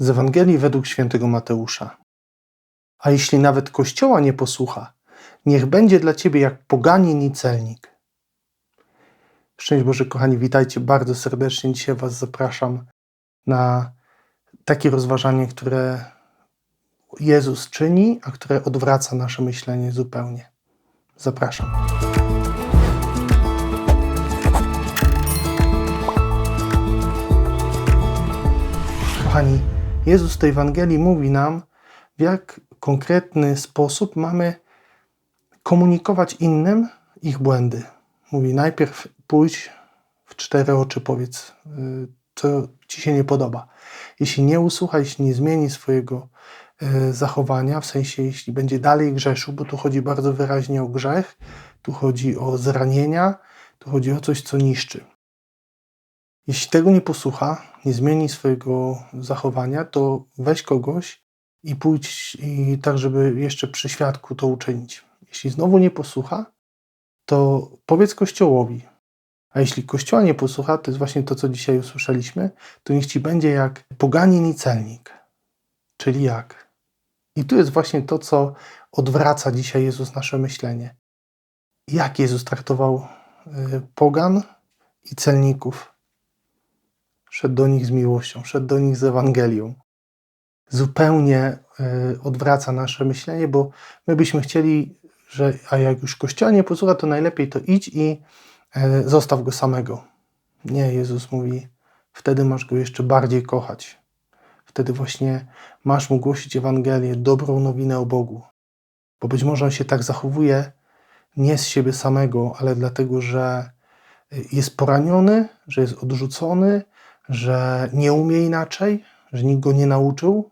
z Ewangelii według świętego Mateusza. A jeśli nawet Kościoła nie posłucha, niech będzie dla ciebie jak poganin i celnik. Szczęść Boże, kochani, witajcie bardzo serdecznie. Dzisiaj Was zapraszam na takie rozważanie, które Jezus czyni, a które odwraca nasze myślenie zupełnie. Zapraszam. Kochani, Jezus w tej Ewangelii mówi nam, w jak konkretny sposób mamy komunikować innym ich błędy. Mówi najpierw pójdź w cztery oczy, powiedz, y, co ci się nie podoba. Jeśli nie usłucha, jeśli nie zmieni swojego y, zachowania, w sensie jeśli będzie dalej grzeszył, bo tu chodzi bardzo wyraźnie o grzech, tu chodzi o zranienia, tu chodzi o coś, co niszczy. Jeśli tego nie posłucha, nie zmieni swojego zachowania, to weź kogoś i pójdź i tak, żeby jeszcze przy świadku to uczynić. Jeśli znowu nie posłucha, to powiedz Kościołowi. A jeśli Kościoła nie posłucha, to jest właśnie to, co dzisiaj usłyszeliśmy, to niech ci będzie jak poganin i celnik. Czyli jak? I tu jest właśnie to, co odwraca dzisiaj Jezus nasze myślenie. Jak Jezus traktował y, pogan i celników? Szedł do nich z miłością, szedł do nich z Ewangelią. Zupełnie y, odwraca nasze myślenie, bo my byśmy chcieli, że a jak już Kościoła nie posłucha, to najlepiej to idź i e, zostaw go samego. Nie, Jezus mówi, wtedy masz go jeszcze bardziej kochać. Wtedy właśnie masz mu głosić Ewangelię, dobrą nowinę o Bogu. Bo być może on się tak zachowuje nie z siebie samego, ale dlatego, że jest poraniony, że jest odrzucony, że nie umie inaczej, że nikt go nie nauczył,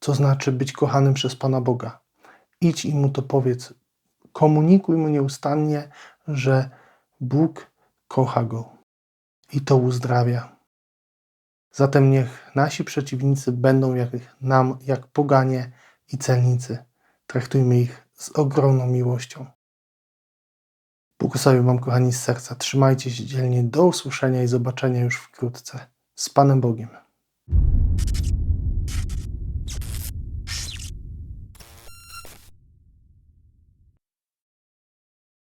co znaczy być kochanym przez Pana Boga. Idź i mu to powiedz. Komunikuj mu nieustannie, że Bóg kocha go i to uzdrawia. Zatem niech nasi przeciwnicy będą jak nam, jak poganie i celnicy. Traktujmy ich z ogromną miłością. Błogosławię Wam, kochani, z serca. Trzymajcie się dzielnie. Do usłyszenia i zobaczenia już wkrótce. Z Panem Bogiem.